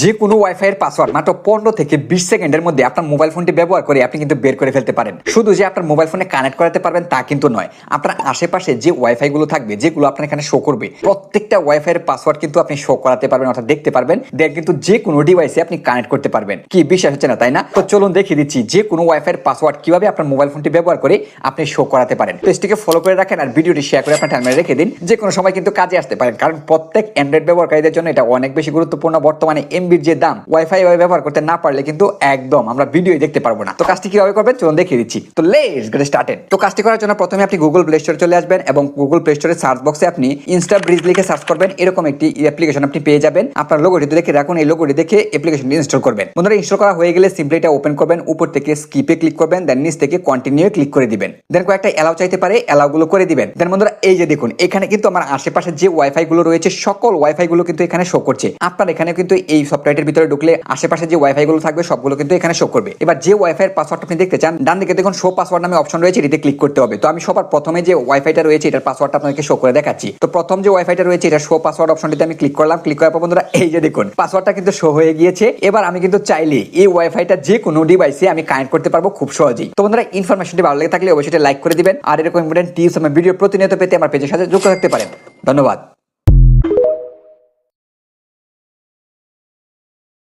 যে কোনো ওয়াইফাই এর পাসওয়ার্ড মাত্র পনেরো থেকে বিশ সেকেন্ডের মধ্যে আপনার মোবাইল ফোনটি ব্যবহার করে আপনি কিন্তু বের করে ফেলতে পারেন। শুধু যে আপনার মোবাইল ফোনে কানেক্ট করাতে পারবেন তা কিন্তু নয়, আপনার আশেপাশে যে ওয়াইফাই গুলো থাকবে, যেগুলো আপনার এখানে শো করবে, প্রত্যেকটা ওয়াইফাই এর পাসওয়ার্ড কিন্তু আপনি শো করাতে পারবেন অর্থাৎ দেখতে পারবেন দেন কিন্তু যে কোনো ডিভাইসে আপনি কানেক্ট করতে পারবেন। কি বিশ্বাস হচ্ছে না, তাই না? তো চলুন দেখিয়ে দিচ্ছি যে কোনো ওয়াইফাই এর পাসওয়ার্ড কীভাবে আপনার মোবাইল ফোনটি ব্যবহার করে আপনি শো করাতে পারেন। পেজটিকে ফলো করে রাখেন আর ভিডিওটি শেয়ার করে আপনার টাইমে রেখে দিন। যে কোনো সময় কিন্তু কাজে আসতে পারেন, কারণ প্রত্যেক অ্যান্ড্রয়েড ব্যবহারকারীদের জন্য এটা অনেক বেশি গুরুত্বপূর্ণ। বর্তমানে এমবির যে দাম ওয়াইফাই ব্যবহার করতে না পারলে কিন্তু একদম আমরা ভিডিও দেখতে পারব না। তো কাজটি কীভাবে করবেন? চলুন দেখিয়ে দিচ্ছি। তো লেটস গেট স্টার্টেড তো কাজটি করার জন্য প্রথমে আপনি গুগল প্লে স্টোরে চলে আসবেন এবং গুগল প্লে স্টোরে সার্চ বক্সে আপনি ইনস্টা ব্রিজ লিখে সার্চ করবেন। এরকম একটি অ্যাপ্লিকেশন আপনি পেয়ে যাবেন। আপনার লোগোটি দেখে রাখুন, এই লোগোটি দেখে অ্যাপ্লিকেশনটি ইনস্টল করবেন। বন্ধুরা ইনস্টল করা হয়ে গেলে সিম্পলি এটা ওপেন করবেন, উপর থেকে স্কিপে ক্লিক করবেন দেন নিচ থেকে কন্টিনিউ ক্লিক করে দিবেন। দেন কয়েকটা এলাও চাইতে পারে এলাও গুলো করে দিবেন। দেন বন্ধুরা, এই যে দেখুন, এখানে কিন্তু আমার আশেপাশে যে ওয়াইফাই গুলো রয়েছে, সকল ওয়াইফাই গুলো কিন্তু এখানে শো করছে। আপনার এখানে কিন্তু এই সফটওয়্যারটির ভিতরে ঢুকলে আশেপাশে যে ওয়াইফাই গুলো থাকবে সবগুলো কিন্তু এখানে শো করবে। এবার যে ওয়াইফাই এর পাসওয়ার্ড আপনি দেখতে চান, ডান দিকে দেখুন শো পাসওয়ার্ড নামে অপশন রয়েছে, এটিতে ক্লিক করতে হবে। তো আমি সবার প্রথমে যে ওয়াইফাইটা রয়েছে, এটার পাসওয়ার্ডটা আপনাকে শো করে দেখাচ্ছি। তো প্রথম যে ওয়াইফাইটা রয়েছে, এটা শো পাসওয়ার্ড অপশনটিতে আমি ক্লিক করলাম। ক্লিক করার পর বন্ধুরা, এই যে দেখুন পাসওয়ার্ডটা কিন্তু শো হয়ে গিয়েছে। এবার আমি কিন্তু চাইলে এই ওয়াইফাইটা যে কোনো ডিভাইসে আমি কানেক্ট করতে পারব খুব সহজেই। তো বন্ধুরা ইনফরমেশনটি ভালো লেগে থাকলে অবশ্যই লাইক করে দিবেন। আর এরকম ইম্পর্টেন্ট টিপস আমার ভিডিও প্রতিনিয়ত পেতে আমার পেজের সাথে যুক্ত থাকতে পারেন। ধন্যবাদ।